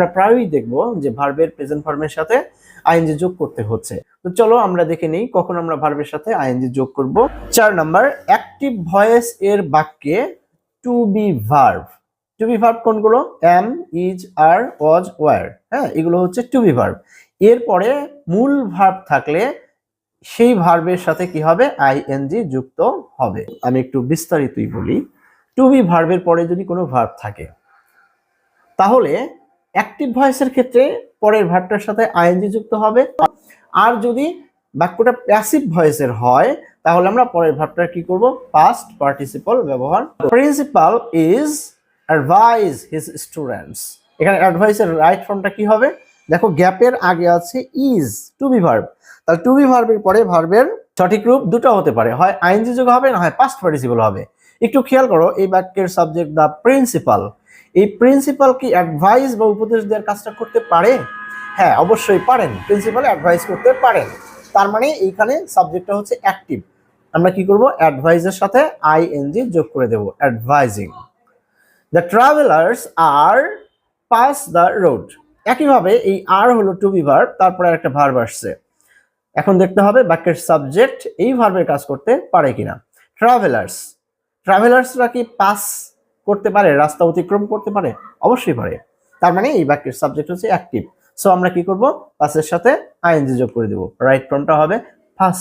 আমরা প্রায়ই দেখব যে ভার্বের প্রেজেন্ট ফর্মের সাথে আইএনজি যোগ করতে হচ্ছে। তো চলো আমরা দেখে নিই কখন আমরা ভার্বের সাথে আইএনজি যোগ করব। চার নাম্বার অ্যাক্টিভ ভয়েস এর বাক্যে to be verb to be verb কোনগুলো? Am is are was were হ্যাঁ এগুলো হচ্ছে টু বি ভার্ব এরপরে মূল ভার্ব থাকলে সেই ভার্বের সাথে কি হবে? আইএনজি যুক্ত হবে। আমি একটু বিস্তারিতই বলি। টু বি ভার্বের পরে যদি কোনো ভার্ব থাকে, তাহলে অ্যাক্টিভ ভয়েসের ক্ষেত্রে পরের ভার্বটার সাথে আইএনজি যুক্ত হবে। আর যদি বাক্যটা প্যাসিভ ভয়েসের হয়, তাহলে আমরা পরের ভার্বটা কি করব? পাস্ট পার্টিসিপল ব্যবহার principal is advise his students এখানে অ্যাডভাইসের রাইট ফর্মটা কি হবে? দেখো গ্যাপের আগে আছে ইজ টু বি ভার্ব তাহলে টু বি ভার্বের পরে ভার্বের সঠিক রূপ দুটো হতে পারে। হয় আইনজি যোগ হবে, না হয় পাস্ট পার্টিসিপল হবে। একটু খেয়াল করো, এই বাক্যের সাবজেক্ট দ্য প্রিন্সিপাল এই প্রিন্সিপাল কি অ্যাডভাইস বা উপদেশ দেওয়ার কাজটা করতে পারে? হ্যাঁ অবশ্যই পারেন। প্রিন্সিপাল অ্যাডভাইস করতে পারেন। তার মানে এইখানে সাবজেক্টটা হচ্ছে অ্যাক্টিভ আমরা কি করব? অ্যাডভাইসের সাথে আইএনজি যোগ করে দেব। অ্যাডভাইজিং দ্য ট্রাভেলার্স আর পাস দ্য রোড একইভাবে এই আর হলো টু বি ভার্ব তারপরে একটা ভার্ব আসছে। এখন দেখতে হবে বাক্যের সাবজেক্ট এই ভার্বের কাজ করতে পারে কিনা। ট্রাভেলার্স ট্রাভেলার্সরা কি পাস করতে পারে, রাস্তা অতিক্রম করতে পারে? অবশ্যই পারে। তার মানে এই বাক্যের সাবজেক্ট হচ্ছে অ্যাক্টিভ সো আমরা কি করব? পাসের সাথে আইএনজি যোগ করে দেব। রাইট ফর্মটা হবে পাসিং